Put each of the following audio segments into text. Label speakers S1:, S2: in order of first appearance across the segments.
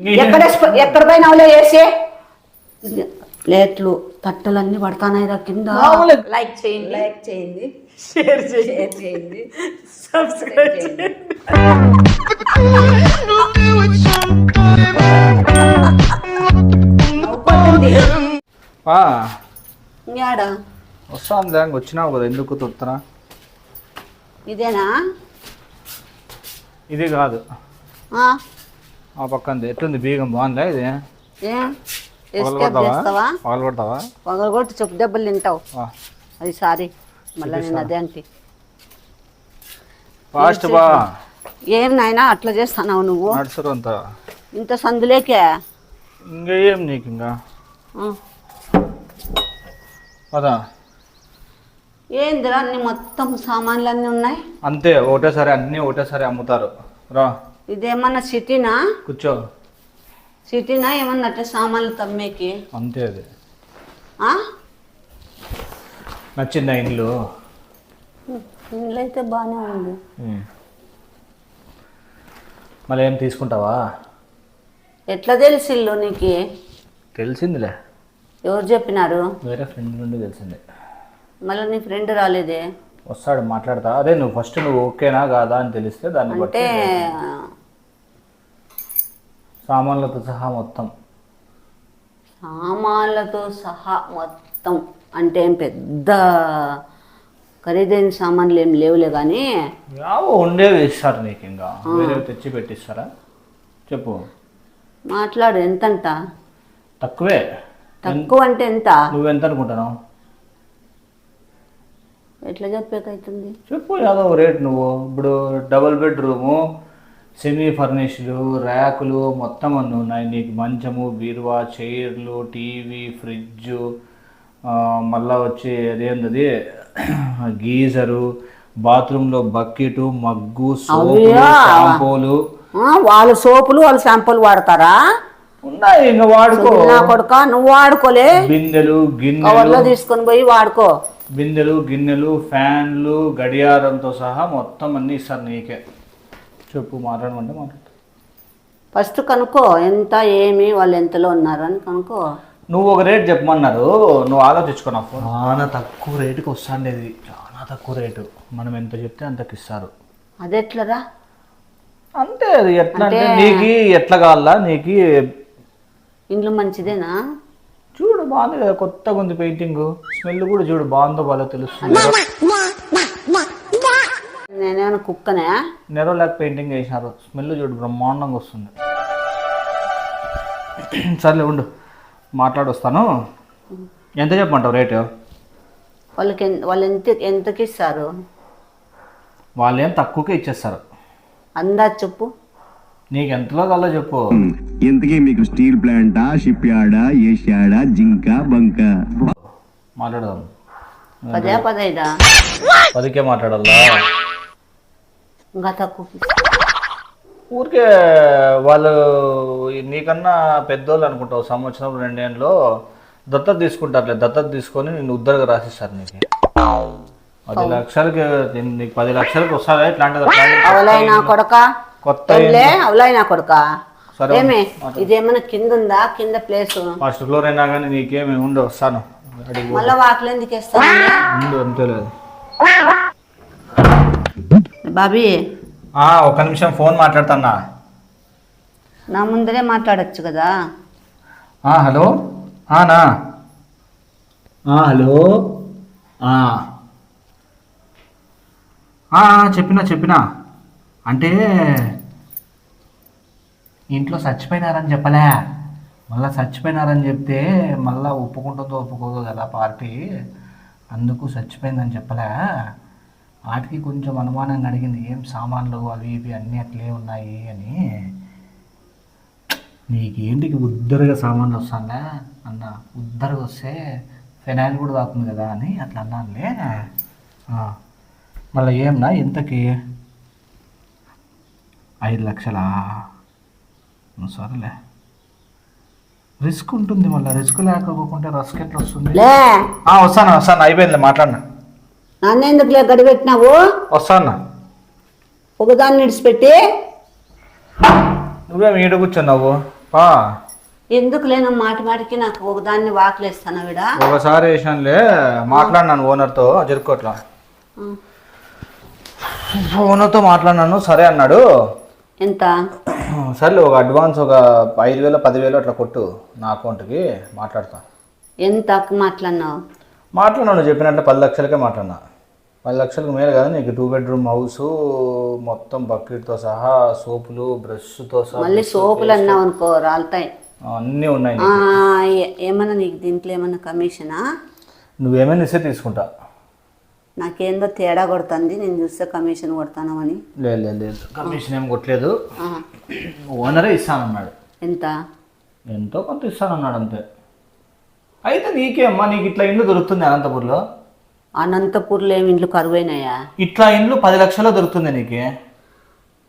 S1: ఎక్కడ ఎక్కడ పైన అవలే వేసి ప్లేట్లు తట్టలన్నీ పడతానాయి రా కింద. లైక్ చేయండి.
S2: లైక్ చేయండి.
S1: షేర్ చేయండి.
S2: షేర్ చేయండి.
S1: సబ్స్క్రైబ్ చేయండి.
S3: వస్తాను దానికి వచ్చినావు కదా ఎందుకు తొత్తునా?
S1: ఇదేనా?
S3: ఇది కాదు.
S1: ఆ?
S3: పక్కంది. ఎట్లుంది? బీగం బాగుందా ఇది? పగలగొడతావా
S1: చేస్తావా?
S3: పగలగొడతావా
S1: పగలగొట్టి చెప్పు దెబ్బలు తింటావు. అది సారీ. మళ్ళీ నేను అదే అంటే.
S3: ఫాస్ట్ బా.
S1: ఏం నాయనా అట్లా చేస్తున్నావు నువ్వు?
S3: నడుచురు అంతా
S1: ఇంత సందులేకే
S3: ఇంకా ఏం నీకు ఇంకా. పదా.
S1: ఏందిరా అన్ని మొత్తం సామాన్లు అన్నీ ఉన్నాయి?
S3: అంతే ఒకటేసారి అన్నీ ఒకటేసారి అమ్ముతారు. రా.
S1: ఇదేమన్నా సిటీనా?
S3: కూర్చో.
S1: సిటీనా? ఏమన్నా సామాన్లు తమ్మేకి?
S3: అంతే అది? నచ్చిందా ఇల్లు
S1: ఇల్లు అయితే బాగానే ఉంది.
S3: మళ్ళీ ఏం తీసుకుంటావా?
S1: ఎట్లా తెలిసి ఇల్లు నీకు?
S3: తెలిసిందిలే.
S1: ఎవరు చెప్పినారు?
S3: వేరే ఫ్రెండ్ నుండి తెలిసింది.
S1: మళ్ళీ నీ ఫ్రెండ్ రాలేదే?
S3: వస్తాడు మాట్లాడతా. అదే నువ్వు ఫస్ట్ నువ్వు ఓకేనా కాదా అని తెలిస్తే దాన్ని బట్టి
S1: అంటే
S3: సామాన్లతో సహా మొత్తం.
S1: సామాన్లతో సహా మొత్తం. అంటే ఏం పెద్ద ఖరీదైన సామాన్లు ఏం లేవులే కానీ
S3: యావో ఉండేవి ఇస్తారు నీకు ఇంకా. వేరే తెచ్చి పెట్టిస్తారా? చెప్పు.
S1: మాట్లాడు ఎంతంట?
S3: తక్కువే.
S1: తక్కువ అంటే ఎంత?
S3: నువ్వెంత అనుకుంటున్నావు?
S1: ఎట్లా చెప్పేకైతుంది?
S3: చెప్పు యాదో రేట్ నువ్వు. ఇప్పుడు డబుల్ బెడ్రూము సెమీ ఫర్నిష్డ్ ర్యాకులు మొత్తం అన్నీ ఉన్నాయి. నీకు మంచము బీరువా చైర్లు టీవీ ఫ్రిడ్జ్ మళ్ళా వచ్చి అదేంటది గీజరు బాత్రూంలో బకెట్ మగ్గు సోపులు. షాంపూలు.
S1: వాళ్ళ సోపులు వాళ్ళ షాంపూలు వాడతారా?
S3: ఉన్నాయి ఇంకా వాడుకో.
S1: నా కొడుక నువ్వు వాడుకోలే.
S3: బిందెలు గిన్నెలు.
S1: తీసుకొని పోయి వాడుకో.
S3: బిందెలు గిన్నెలు ఫ్యాన్లు గడియారంతో సహా మొత్తం అన్నీ ఇస్తారు నీకే. చెప్పు మాట్లాడమంటే మాట్లాడు
S1: ఫస్ట్ కనుక్కో ఎంత ఏమి వాళ్ళు ఎంతలో ఉన్నారు అని కనుక్కో.
S3: నువ్వు ఒక రేట్ చెప్పమన్నారు నువ్వు ఆలోచించుకున్నావు ఫోన్. చాలా తక్కువ రేటుకి వస్తాండేది. చాలా తక్కువ రేటు. మనం ఎంత చెప్తే అంతకి ఇస్తారు.
S1: అది ఎట్లరా?
S3: అంతే అది ఎట్లా అంటే నీకు ఎట్లా కావాలా నీకు
S1: ఇండ్లు మంచిదేనా?
S3: చూడు బాగుంది కదా కొత్తగా ఉంది పెయింటింగ్. స్మెల్ కూడా చూడు బాగుందో బాగా తెలుస్తుంది.
S1: నేనేమైనా కుక్కనే?
S3: నెరో లేక పెయింటింగ్ వేసినారు. స్మెల్ చూడు బ్రహ్మాండంగా వస్తుంది. సర్లే ఉండు. మాట్లాడొస్తాను. ఎంత చెప్పమంటావు రేటు?
S1: వాళ్ళకి వాళ్ళు ఎంత ఎంతకి ఇస్తారు?
S3: వాళ్ళు ఏం తక్కువకే ఇచ్చేస్తారు.
S1: అందాజ్ చెప్పు.
S3: నీకు ఎంతలో కావాలో చెప్పు.
S4: ఇంతకీ మీకు స్టీల్ ప్లాంటా షిప్ యార్డా ఏషియాడా జింక బంక?
S3: మాట్లాడదాం.
S1: పదే పదైదా?
S3: పదికే మాట్లాడాలా?
S1: ఇంకా తక్కువ
S3: ఊరికే వాళ్ళు నీకన్నా పెద్దోళ్ళు అనుకుంటావు సంవత్సరం రెండేళ్ళలో దత్తత తీసుకుంటారులే దత్తత తీసుకొని నేను ఉద్దరగా రాసిస్తారు నీకు. పది లక్షలకి నీకు పది లక్షలకి వస్తుందా ఇట్లాంటిది? అట్లాంటిది
S1: అవలైనా కొడక?
S3: కొత్త
S1: అవలైనా కొడక?
S3: సరే
S1: ఏమి ఇదేమైనా కింద ఉందా? కింద ప్లేస్
S3: ఫస్ట్ ఫ్లోర్ అయినా కానీ నీకేమి ఉండు వస్తాను. అడిగి
S1: మళ్ళా వాకిలు ఎందుకు వేస్తాను
S3: ఉండు అంతేలేదు
S1: బాబీ.
S3: ఆ, ఒక్క నిమిషం ఫోన్ మాట్లాడుతున్నా
S1: నా ముందరే మాట్లాడొచ్చు కదా.
S3: ఆ, హలో? ఆ, నా. ఆ, హలో? ఆ. ఆ, చెప్పినా చెప్పినా. అంటే ఇంట్లో చచ్చిపోయినారని చెప్పలే. మళ్ళీ చచ్చిపోయినారని చెప్తే మళ్ళీ ఒప్పుకుంటుందో ఒప్పుకోదో కదా పార్టీ? అందుకు చచ్చిపోయిందని చెప్పలే. వాటికి కొంచెం అనుమానంగా అడిగింది. ఏం సామాన్లు అవి ఇవి అన్నీ అట్లే ఉన్నాయి అని. నీకేంటికి ఉద్దరగా సామాన్లు వస్తానులే అన్న. ఉద్దరగా వస్తే ఫినాయిల్ కూడా తాకుతుంది కదా అని అట్లా అన్నానులే. మళ్ళీ ఏంనా ఎంతకి? ఐదు లక్షలా? సరేలే. రిస్క్ ఉంటుంది మళ్ళీ. రిస్క్ లేకపోకుంటే రస్క్ ఎట్లా వస్తుంది? వస్తాను వస్తాను. అయిపోయింది మాట్లాడినా
S1: నన్ను ఎందుకులే గడిపెట్టినావు?
S3: వస్తాను
S1: ఒకదాన్ని విడిచిపెట్టి
S3: నువ్వేం ఈడ కూర్చున్నావు? పా.
S1: ఎందుకు లేను మాటి మాటికి నాకు ఒకదాన్ని వాకలేస్తాను విడ
S3: ఒకసారి వేసానులే మాట్లాడినాను ఓనర్తో జరుపుకోట్లా ఓనర్తో మాట్లాడినాను సరే అన్నాడు.
S1: ఎంత?
S3: సర్లే ఒక అడ్వాన్స్ ఒక ఐదు వేలు పదివేలు అట్లా కొట్టు నా అకౌంట్కి మాట్లాడతా.
S1: ఎంత మాట్లాడినావు?
S3: మాట్లాడినాను చెప్పినట్టు పది లక్షలకే మాట్లాడినా. పది లక్షలకు మేలు కదా నీకు. టూ బెడ్రూమ్ హౌస్ మొత్తం బకెట్తో సహా సోపులు బ్రష్తో సహా
S1: మళ్ళీ సోపులు అన్నావు అనుకో రాలుతాయి.
S3: అన్నీ ఉన్నాయి
S1: ఏమన్నా నీకు దీంట్లో ఏమన్నా కమిషనా?
S3: నువ్వేమైనా ఇస్తే తీసుకుంటా.
S1: నాకేందో తేడా కొడుతుంది నేను చూస్తే కమిషన్ కొడతాను అని.
S3: లేదు లేదు లేదు. కమిషన్ ఏం కొట్టలేదు. ఓనరే ఇస్తానన్నాడు.
S1: ఎంత?
S3: ఎంతో కొంత ఇస్తానన్నాడు అంతే. అయితే నీకేమ్మా నీకు ఇట్లా ఇండ్లు దొరుకుతుంది అనంతపూర్లో?
S1: అనంతపూర్లో ఏమి ఇండ్లు కరువైనాయా?
S3: ఇట్లా ఇండ్లు పది లక్షల్లో దొరుకుతుంది నీకు?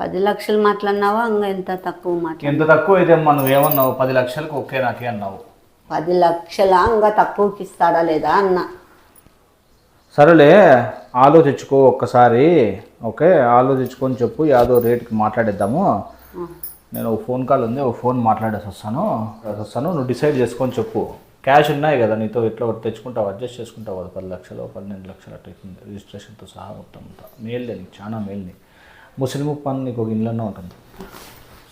S1: పది లక్షలు మాట్లాడినావా? ఇంకా ఎంత తక్కువ మాట్లా
S3: ఎంత తక్కువ అయితే అమ్మా నువ్వేమన్నావు? పది లక్షలకు ఓకే నాకే అన్నావు.
S1: పది లక్షల? ఇంకా తక్కువకి ఇస్తాడా లేదా అన్న.
S3: సరేలే ఆలోచించుకో ఒక్కసారి. ఓకే ఆలోచించుకొని చెప్పు యాదో రేట్కి మాట్లాడేద్దాము. నేను ఒక ఫోన్ కాల్ ఉంది ఒక ఫోన్ మాట్లాడేసి వస్తాను. వస్తాను నువ్వు డిసైడ్ చేసుకొని చెప్పు. క్యాష్ ఉన్నాయి కదా నీతో ఇట్లా ఒకటి తెచ్చుకుంటావు అడ్జస్ట్ చేసుకుంటావు కదా పది లక్షలు పన్నెండు లక్షలు అట్లా అవుతుంది. రిజిస్ట్రేషన్తో సహా మొత్తం అంతా. మేల్దే నీకు చాలా మేల్ని ముస్లిం పని నీకు ఒక ఇంట్లోనే ఉంటుంది.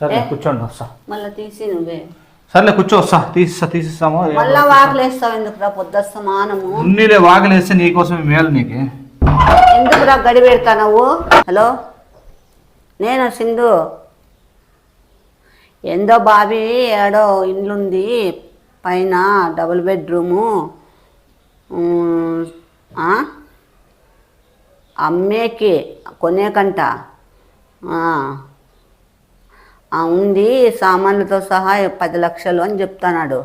S3: సరే కూర్చోండి వస్తా.
S1: మళ్ళీ తీసి నువ్వే.
S3: సర్లే కూర్చో వస్తా. తీసిస్తా తీసిస్తాము
S1: మళ్ళా వాకలేస్తావు ఎందుకురా పొద్దుస్తమానము
S3: ఉన్నీలే వాగలేస్తే నీకోసం మేలు నీకు.
S1: ఎందుకురా గడి పెడతావు హలో? నేను సింధు? ఏందో బాబీ ఏడో ఇల్లుంది పైన డబుల్ బెడ్రూము అమ్మేకి కొనేకంట. ఉంది సామాన్లతో సహా పది లక్షలు అని చెప్తున్నాడు.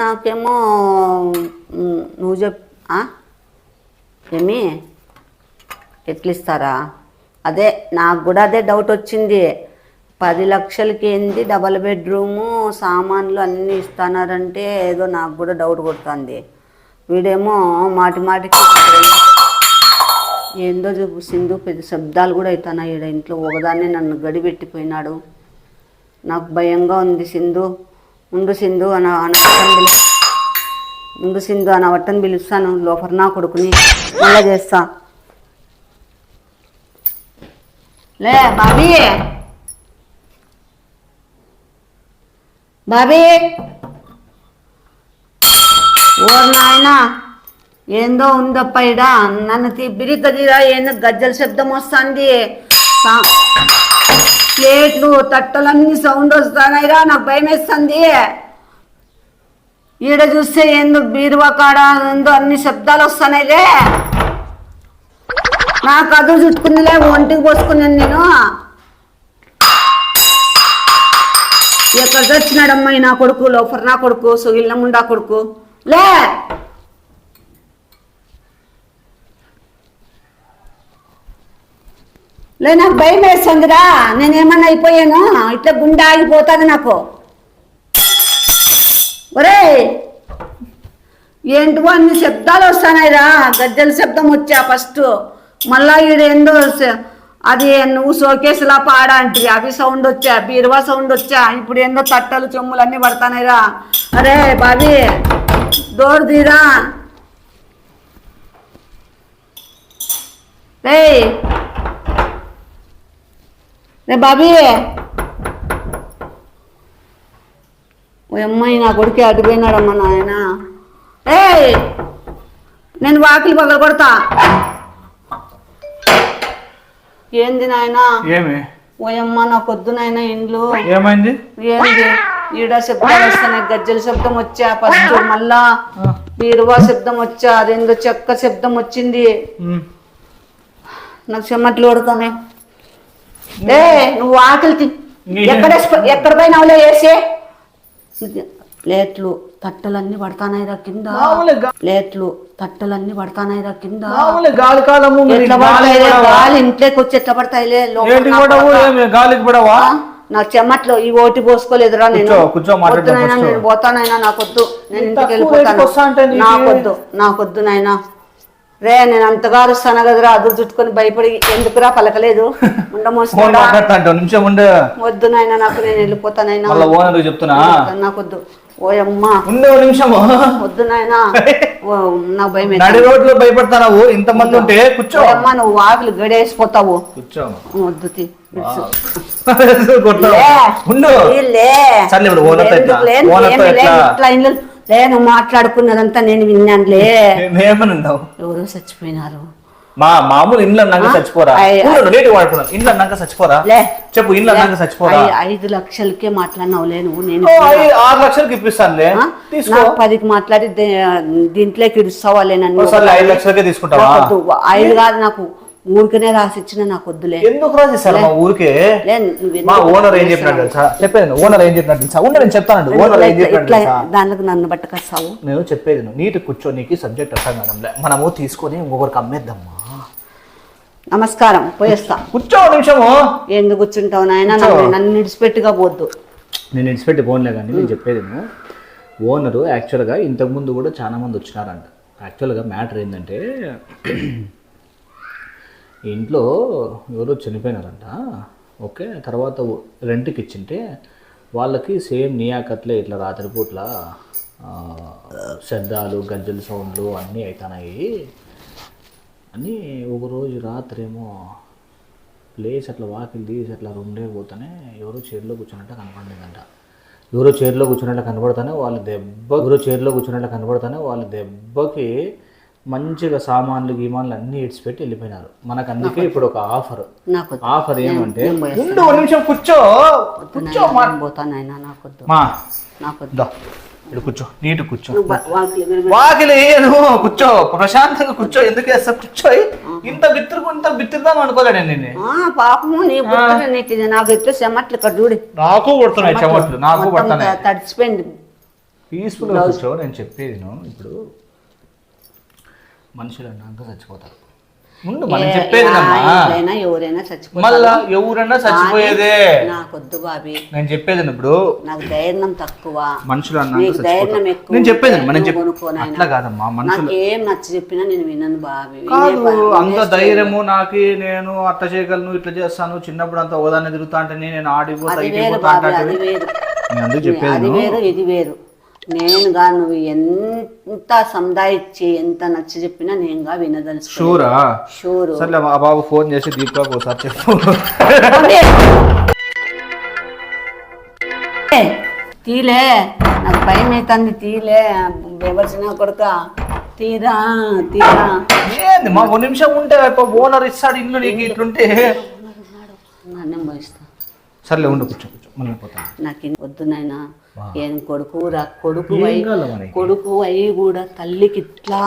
S1: నాకేమో నువ్వు చెప్ ఏమి? ఎట్లా ఇస్తారా అదే నాకు కూడా అదే డౌట్ వచ్చింది. పది లక్షలకి ఏంది? డబల్ బెడ్రూము సామాన్లు అన్నీ ఇస్తున్నారంటే ఏదో నాకు కూడా డౌట్ కొడుతుంది. వీడేమో మాటి మాటికి ఏందో చెప్పు సింధు పెద్ద శబ్దాలు కూడా అవుతున్నాయి ఈడ ఇంట్లో. ఒకదాన్నే నన్ను గడిపెట్టిపోయినాడు నాకు భయంగా ఉంది సింధు. ఉండు సింధు అన అనవట్టని పిలు ఉండు సింధు అనవట్టని పిలుస్తాను. లోపల నా కొడుకుని మళ్ళా చేస్తా. లే బాబీ! బాబీ! ఓ నాయనా ఏందో ఉందప్ప ఇడ. నన్ను తిబ్బిరి కదిరా ఏందో గజ్జల శబ్దం వస్తుంది. ప్లేట్లు తట్టలన్నీ సౌండ్ వస్తున్నాయిరా నాకు భయం వేస్తుంది. ఈడ చూస్తే ఏందో బీరువా కాడ ఏందో అన్ని శబ్దాలు వస్తున్నాయిలే నాకు అదు చుట్టుకుందిలే ఒంటికి పోసుకున్నాను నేను. ఎక్కడ వచ్చినాడమ్మాయి నా కొడుకు? లోఫర్ నా కొడుకు సుగిల్ ముండా కొడుకు? లే! లే నాకు భయం వేస్తుందిరా. నేనేమన్నా అయిపోయాను? ఇట్లా గుండె ఆగిపోతుంది నాకు. ఒరేయ్! ఏంటివో అన్ని శబ్దాలు వస్తున్నాయిరా. గద్దెల శబ్దం వచ్చా ఫస్ట్. మళ్ళా ఈడేందో అది నువ్వు సోకేసులా పాడా అంటివి అవి సౌండ్ వచ్చా? బీరువా సౌండ్ వచ్చా? ఇప్పుడు ఏందో తట్టలు చెమ్ములు అన్నీ పడతానేరా. అరే బాబీ డోర్ తీరా. రేయ్ రే బాబీ. ఓ అమ్మాయి నా కొడుకు అడిపోయినాడమ్మా నాయన. ఏయ్ నేను వాకిలి పగల కొడతా ఏంది నాయన?
S3: ఏమి?
S1: ఓయమ్మ నాకు వద్దు నాయన ఇండ్లు.
S3: ఏమైంది?
S1: ఏంది? ఈడ శబ్దాలు వస్తున్నాయి గజ్జల శబ్దం వచ్చా ఫస్ట్ మళ్ళా? బీరువా శబ్దం వచ్చా అదేందో చెక్క శబ్దం వచ్చింది. నాకు చెమ్మట్లు కొడుతున్నాయి. ఏ నువ్వు ఆకలి తి-
S3: నీ-
S1: ఎక్కడ ఎక్కడ పైన అవలే వేసి ప్లేట్లు తట్టలన్నీ పడతానాయిరా కింద. ప్లేట్లు తట్టలన్నీ పడతానాయిరా కింద.
S3: గాలి కాలము
S1: ఎట్లా పడతాయిలే? గాలి ఇంట్లోకి వచ్చి ఎట్లా పడతాయిలే.
S3: ఏమి? గాలికి పడవా?
S1: నా చెమ్మట్లు ఈ ఓటి పోసుకోలేదురా నేను. నేను పోతానైనా నాకొద్దు. నేను ఇంటికి వెళ్ళిపోతాను. నాకొద్దు నాకొద్దు నాయనా. రే నేను అంతగా అరుస్తాను కదరా? అదురు చుట్టుకొని భయపడి ఎందుకురా పలకలేదు?
S3: ఫోన్
S1: ఉండమోస్తాడా
S3: మాట్లాడతా అంటే ఒక నిమిషం ఉండు.
S1: వద్దు నాయన నాకు నేను వెళ్ళిపోతానైనా.
S3: చెప్తున్నా.
S1: నాకు వద్దు ఓయమ్మా
S3: ఉండే నిమిషము.
S1: వద్దు నాయనా. ఓ, నాకు భయం
S3: నడి రోడ్లో భయపడతావు ఇంత మంది ఉంటే కూర్చో.
S1: అమ్మా నువ్వు ఆకులు గడేసిపోతావు.
S3: కూర్చో.
S1: వద్దు నువ్వు మాట్లాడుకున్నదంతా నేను విన్నానులే. ఎవరో చచ్చిపోయినారు.
S3: మా మామూలు ఇండ్లు అన్నాక? చచ్చిపోరా? నీట్గా వాడుకున్నాను. ఇండ్లు అన్నాక చచ్చిపోరా?
S1: లే
S3: చెప్పు ఇండ్లు అన్నాక చచ్చిపోరా?
S1: ఐదు లక్షలకే మాట్లాడినావులే నువ్వు నేను
S3: ఆరు లక్షలకి ఇప్పిస్తానులే.
S1: పదికి మాట్లాడి దే- దీంట్లోకి ఇడుస్తావాలే నన్ను?
S3: ఒకసారి ఐదు లక్షలకే తీసుకుంటావా.
S1: ఐదు కాదు నాకు ఊరికనే రాసిచ్చిన నాకు వద్దులే.
S3: ఎందుకు రాసిస్తారు మా ఊరికే? మా ఓనర్ ఏం? చెప్పినాడు తెలుసా? చెప్పేది ఓనర్ ఏం చెప్పినాడు తెలుసా? ఉండు నేను చెప్తానండి ఓనర్ ఏం చెప్పినాడు
S1: దానికి నన్ను పట్టుకొస్తావు
S3: నేను చెప్పేది నీటి కూర్చో నీకు సబ్జెక్ట్ అర్థం కాదంలే. మనము తీసుకొని ఇంకొకరికి అమ్మేద్దామా?
S1: నమస్కారం పోయేస్తా.
S3: కూర్చో నిమిషము.
S1: ఎందుకు కూర్చుంటావు నాయన. నన్ను నిడిచిపెట్టుగా పోద్దు.
S3: నేను ఇన్స్పెక్ట్ పోన్లే కానీ నేను చెప్పేది ఓనరు యాక్చువల్గా ఇంతకుముందు కూడా చాలా మంది వచ్చినారంట. యాక్చువల్గా మ్యాటర్ ఏంటంటే ఇంట్లో ఎవరో చనిపోయినారంట. ఓకే తర్వాత రెంట్కి ఇచ్చింటే వాళ్ళకి సేమ్ నియాకట్లే ఇట్లా రాత్రిపూట్ల శబ్దాలు గజ్జల సౌండ్లు అన్నీ అవుతున్నాయి అని ఒకరోజు రాత్రేమో లేచి అట్లా వాకిలు తీసి అట్లా రూమ్లోకి పోతానే ఎవరో చైర్లో కూర్చున్నట్టు కనపడిందంట. ఎవరో చైర్లో కూర్చున్నట్టు కనపడతానే వాళ్ళు దెబ్బ ఎవరో చైర్లో కూర్చున్నట్టు కనపడతానే వాళ్ళు దెబ్బకి మంచిగా సామాన్లు గీమాన్లు అన్నీ ఇడిచిపెట్టి వెళ్ళిపోయినారు. మనకు అందుకే ఇప్పుడు ఒక ఆఫర్. ఆఫర్ ఏమంటే నిమిషం కూర్చో.
S1: వద్దు.
S3: మా ఇక్కడ కూర్చో నీటు కూర్చో.
S1: వాకిలి
S3: కూర్చో ప్రశాంతంగా కూర్చో ఎందుకు వేస్తా కూర్చోయి. ఇంత బిత్తురు ఇంత బిత్తురుదాం అనుకోలేడు నేను
S1: పాపము నీ నీకు ఎట్లా చెమట్లు ఇక్కడ చూడు.
S3: నాకు కొడుతున్నాయి చెమట్లు. నాకు పడుతున్నాయి
S1: తడిచిపోయింది
S3: పీస్ఫుల్ కూర్చో నేను చెప్పేది ఇప్పుడు మనుషులు అన్నాక చచ్చిపోతారు.
S1: ఏ- ఎవరైనా
S3: మళ్ళా చచ్చిపోయేదే.
S1: నాకు వద్దు బాబీ.
S3: నేను చెప్పేది ఇప్పుడు.
S1: నాకు ధైర్యం తక్కువ.
S3: మనుషులు
S1: ధైర్యం ఎక్కువ
S3: నేను చెప్పేది మనం. అట్లా కాదమ్మా మనుషులు
S1: నచ్చ చెప్పినా నేను వినను బాబీ.
S3: కాదు అంత ధైర్యము నాకు నేను అట్ట చేయగలను ఇట్లా చేస్తాను చిన్నప్పుడు అంతా ఓదాన్ని తిరుగుతా అంటే నేను ఆడిపోతా అంటే నేను అందుకు చెప్పేది.
S1: వేరు ఇది వేరు. నేనుగా నువ్వు ఎంత సందాయిచ్చి ఎంత నచ్చ చెప్పినా నేనుగా వినదలుచు
S3: షూరా?
S1: షూరు.
S3: సర్లే మా బాబు ఫోన్ చేసి దీపికాకు ఒకసారి చెప్పు.
S1: తీలే. నాకు భయం అవుతుంది తీలే. బెవరిసిన కొడుక. తీరా తీరా.
S3: ఏంది మా ఒక నిమిషం ఉంటే ఓనర్ ఇస్తాడు ఇల్లు నీకు ఇట్లుంటే.
S1: నన్ను
S3: సర్లే ఉండు కూర్చో కూర్చో. మళ్ళీ పోతాను.
S1: నాకు ఇన్ వద్దు నాయనా. ఏం కొడుకు రా కొడుకు అయి? కొడుకు అయి కూడా తల్లికి ఇట్లా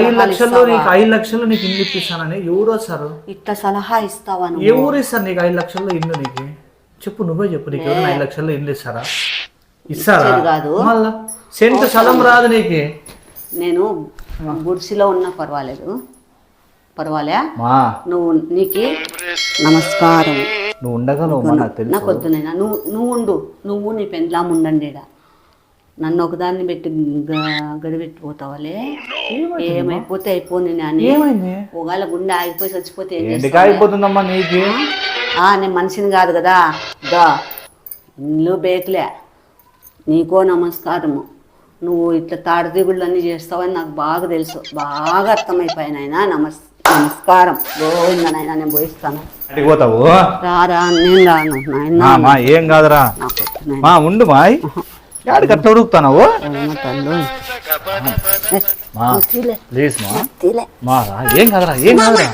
S3: ఐదు లక్షల్లో? నీకు ఐదు లక్షలు నీకు ఇల్లు ఇప్పిస్తానని ఎవరు వస్తారు
S1: ఇట్లా సలహా ఇస్తావా
S3: ఎవరు ఇస్తారు నీకు ఐదు లక్షల్లో ఇల్లు నీకు? చెప్పు నువ్వే చెప్పు నీకు ఎవరైనా ఐదు లక్షల్లో ఇల్లు ఇస్తారా? ఇస్తారా?
S1: కాదు.
S3: మళ్ళా. సెంట్ స్థలం రాదు నీకు.
S1: నేను గుడిసిలో ఉన్నా పర్వాలేదు. పర్వాలే? నువ్వు నీకు నమస్కారం.
S3: నువ్వు నాకు
S1: నువ్వు నువ్వు ఉండు. నువ్వు నీ పెండ్లాం ఉండండి. నన్ను ఒకదాన్ని పెట్టి గడిపెట్టిపోతావాలే ఏమైపోతే అయిపోయి అని ఒకవేళ గుండె ఆగిపోయి చచ్చిపోతే
S3: నీకు?
S1: నేను మనిషిని కాదు కదా. దా. ఇల్లు బేకులే. నీకో నమస్కారము. నువ్వు ఇట్లా తాడదిగుళ్ళు అన్నీ చేస్తావని నాకు బాగా తెలుసు. బాగా అర్థమైపోయినాయన నమస్ నమస్కారం. గోవిందనైనా నేను పోయిస్తాను.
S3: పోతావు?
S1: రారా నేను రాను. నాయన.
S3: మా, ఏం కాదురా.
S1: నాయన.
S3: మా ఉండు మాయ్ యాడికి అట్లా ఉడుకుతావు. మా ప్లీజ్ మా. ఏం కాదురా ఏం కాదురా?